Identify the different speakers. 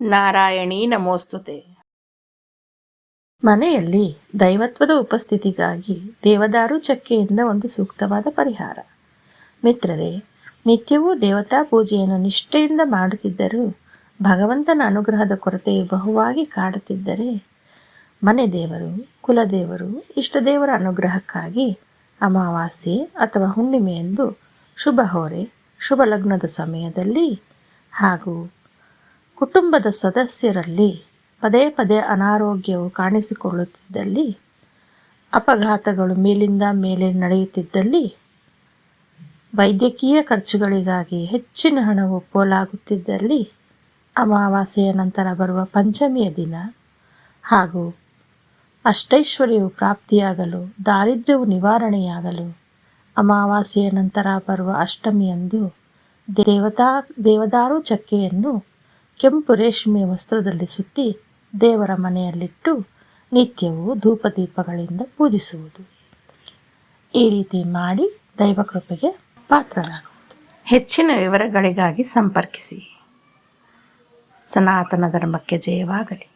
Speaker 1: ನಾರಾಯಣೀ ನಮೋಸ್ತುತೆ. ಮನೆಯಲ್ಲಿ ದೈವತ್ವದ ಉಪಸ್ಥಿತಿಗಾಗಿ ದೇವದಾರು ಚಕ್ಕೆಯಿಂದ ಒಂದು ಸೂಕ್ತವಾದ ಪರಿಹಾರ. ಮಿತ್ರರೇ, ನಿತ್ಯವೂ ದೇವತಾ ಪೂಜೆಯನ್ನು ನಿಷ್ಠೆಯಿಂದ ಮಾಡುತ್ತಿದ್ದರೂ, ಭಗವಂತನ ಅನುಗ್ರಹದ ಕೊರತೆ ಬಹುವಾಗಿ ಕಾಡುತ್ತಿದ್ದರೆ, ಮನೆ ದೇವರು, ಕುಲದೇವರು, ಇಷ್ಟದೇವರ ಅನುಗ್ರಹಕ್ಕಾಗಿ ಅಮಾವಾಸ್ಯೆ ಅಥವಾ ಹುಣ್ಣಿಮೆಯಂದು ಶುಭ ಹೊರೆ ಶುಭ ಲಗ್ನದ ಸಮಯದಲ್ಲಿ ಹಾಗೂ ಕುಟುಂಬದ ಸದಸ್ಯರಲ್ಲಿ ಪದೇ ಪದೇ ಅನಾರೋಗ್ಯವು ಕಾಣಿಸಿಕೊಳ್ಳುತ್ತಿದ್ದಲ್ಲಿ, ಅಪಘಾತಗಳು ಮೇಲಿಂದ ಮೇಲೆ ನಡೆಯುತ್ತಿದ್ದಲ್ಲಿ, ವೈದ್ಯಕೀಯ ಖರ್ಚುಗಳಿಗಾಗಿ ಹೆಚ್ಚಿನ ಹಣವು ಪೋಲಾಗುತ್ತಿದ್ದಲ್ಲಿ, ಅಮಾವಾಸ್ಯೆಯ ನಂತರ ಬರುವ ಪಂಚಮಿಯ ದಿನ ಹಾಗೂ ಅಷ್ಟೈಶ್ವರ್ಯವು ಪ್ರಾಪ್ತಿಯಾಗಲು, ದಾರಿದ್ರ್ಯವು ನಿವಾರಣೆಯಾಗಲು ಅಮಾವಾಸ್ಯೆಯ ನಂತರ ಬರುವ ಅಷ್ಟಮಿಯಂದು ದೇವತಾ, ದೇವದಾರು ಚಕ್ಕೆಯನ್ನು ಕೆಂಪು ರೇಷ್ಮೆ ವಸ್ತ್ರದಲ್ಲಿ ಸುತ್ತಿ ದೇವರ ಮನೆಯಲ್ಲಿಟ್ಟು ನಿತ್ಯವೂ ಧೂಪದೀಪಗಳಿಂದ ಪೂಜಿಸುವುದು. ಈ ರೀತಿ ಮಾಡಿ ದೈವಕೃಪೆಗೆ ಪಾತ್ರರಾಗುವುದು. ಹೆಚ್ಚಿನ ವಿವರಗಳಿಗಾಗಿ ಸಂಪರ್ಕಿಸಿ. ಸನಾತನ ಧರ್ಮಕ್ಕೆ ಜಯವಾಗಲಿ.